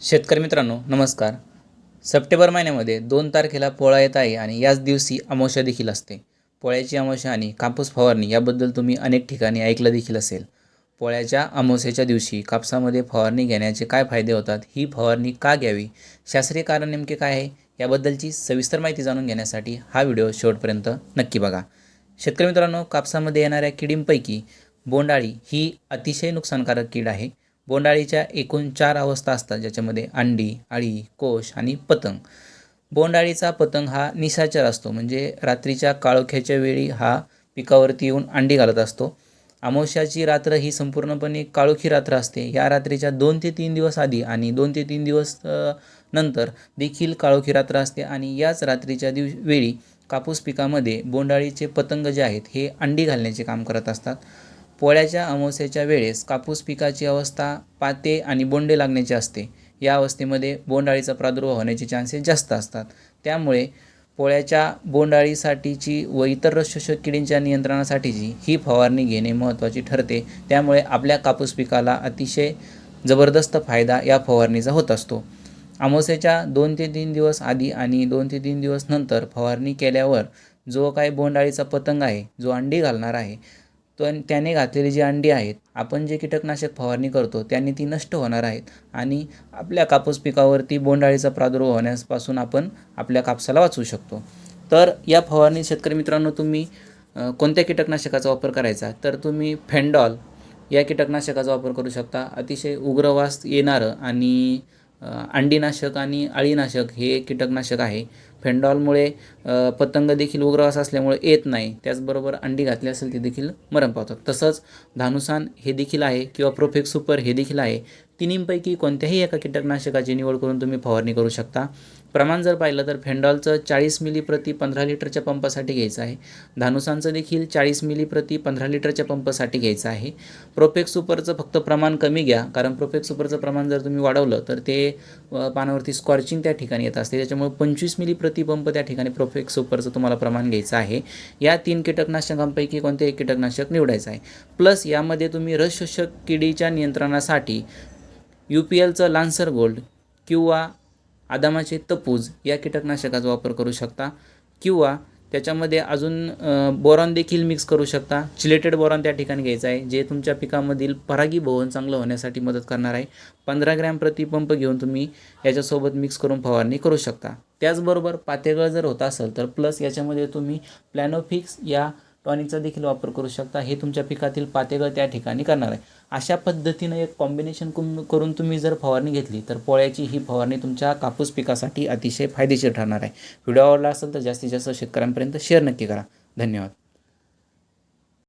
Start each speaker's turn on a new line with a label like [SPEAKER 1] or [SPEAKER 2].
[SPEAKER 1] शेतकरी मित्रांनो नमस्कार. सप्टेंबर महिन्यामध्ये दोन तारखेला पोळा येत आहे आणि याच दिवशी अमावस्या देखील असते. पोळ्याची अमावस्या आणि कापूस फवारणी याबद्दल तुम्ही अनेक ठिकाणी ऐकलं देखील असेल. पोळ्याच्या अमावस्याच्या दिवशी कापसामध्ये फवारणी घेण्याचे काय फायदे होतात ही फवारणी का घ्यावी शास्त्रीय कारण नेमके काय आहे याबद्दलची सविस्तर माहिती जाणून घेण्यासाठी हा व्हिडिओ शेवटपर्यंत नक्की बघा. शेतकरी मित्रांनो कापसामध्ये येणाऱ्या किडींपैकी बोंडाळी ही अतिशय नुकसानकारक कीड आहे. बोंडाळीच्या एकूण चार अवस्था असतात ज्याच्यामध्ये अंडी अळी कोश आणि पतंग. बोंडाळीचा पतंग हा निशाचर असतो म्हणजे रात्रीच्या काळोख्याच्या वेळी हा पिकावरती येऊन अंडी घालत असतो. अमावस्याची रात्र ही संपूर्णपणे काळोखी रात्र असते. या रात्रीच्या दोन ते तीन दिवस आधी आणि दोन ते तीन दिवस नंतर देखील काळोखी रात्र असते आणि याच रात्रीच्या दिव वेळी कापूस पिकामध्ये बोंडाळीचे पतंग जे आहेत हे अंडी घालण्याचे काम करत असतात. पोळ्याच्या अमावस्येच्या वेळेस कापूस पिकाची अवस्था पाते आणि बोंडे लागण्याची असते. या अवस्थेमध्ये बोंडाळीचा प्रादुर्भाव होण्याचे चान्सेस जास्त असतात. त्यामुळे पोळ्याच्या बोंडाळीसाठीची व इतर रसशोषक किडींच्या नियंत्रणासाठीची ही फवारणी घेणे महत्त्वाची ठरते. त्यामुळे आपल्या कापूस पिकाला अतिशय जबरदस्त फायदा या फवारणीचा होत असतो. अमावस्येच्या दोन ते तीन दिवस आधी आणि दोन ते तीन दिवस नंतर फवारणी केल्यावर जो काही बोंडाळीचा पतंग आहे जो अंडी घालणार आहे तो त्याने घातलेली जी अंडी आहेत आपण जे कीटकनाशक फवारणी करतो त्यांनी ती नष्ट होणार आहेत. आणि आपल्या कापूस पिकावरती बोंडाळीचा प्रादुर्भाव होण्यापासून आपण आपल्या कापसाला वाचवू शकतो. तर या फवारणी शेतकरी मित्रांनो तुम्ही कोणत्या कीटकनाशकाचा वापर करायचा? तर तुम्ही फेंडॉल या कीटकनाशकाचा वापर करू शकता. अतिशय उग्रवास येणारं आणि अंडीनाशक आणि अळीनाशक हे कीटकनाशक आहे. फेंडॉलमुळे पतंग देखील उग्रवास असल्यामुळे येत नाही. त्याचबरोबर अंडी घातली असेल ती देखील मरण पावतात. तसंच धानुसान हे देखील आहे किंवा प्रोफेक्स सुपर हे देखील आहे. तिन्हींपैकी कोणत्याही एका कीटकनाशकाची निवड करून तुम्ही फवारणी करू शकता. प्रमाण जर पाहिलं तर फेंडॉलचं चाळीस मिली प्रति पंधरा लिटरच्या पंपासाठी घ्यायचं आहे. धानुसांचं देखील चाळीस मिली प्रति पंधरा लिटरच्या पंपासाठी घ्यायचं आहे. प्रोफेक्स सुपरचं फक्त प्रमाण कमी घ्या कारण प्रोफेक्स सुपरचं प्रमाण जर तुम्ही वाढवलं तर ते पानावरती स्कॉर्चिंग त्या ठिकाणी येत असते. त्याच्यामुळे पंचवीस मिली प्रति पंप त्या ठिकाणी प्रोफेक्स सुपरचं तुम्हाला प्रमाण घ्यायचं आहे. या तीन कीटकनाशकांपैकी कोणते एक कीटकनाशक निवडायचं आहे. प्लस यामध्ये तुम्ही रसशोषक किडीच्या नियंत्रणासाठी यू पी एलचं लान्सर गोल्ड किंवा आदामाचे तपूज या कीटकनाशकाचा वापर करू शकता किंवा त्याच्यामध्ये अजून बोरॉन देखील मिक्स करू शकता. चिलेटेड बोरॉन त्या ठिकाणी घ्यायचं आहे जे तुमच्या पिकामधील परागीभवन चांगलं होण्यासाठी मदत करणार आहे. पंधरा ग्रॅम प्रति पंप घेऊन तुम्ही याच्यासोबत मिक्स करून फवारणी करू शकता. त्याचबरोबर पातेगळ जर होत असेल तर प्लस याच्यामध्ये तुम्ही प्लॅनोफिक्स या टॉनिकचा देखील वापर करू शकता. हे तुमच्या पिकातील पातेगळ त्या ठिकाणी करणार आहे. अशा पद्धतीनं एक कॉम्बिनेशन कुम करून तुम्ही जर फवारणी घेतली तर पोळ्याची ही फवारणी तुमच्या कापूस पिकासाठी अतिशय फायदेशीर ठरणार आहे. व्हिडिओ आवडला असेल तर जास्तीत जास्त शेतकऱ्यांपर्यंत शेअर नक्की करा. धन्यवाद.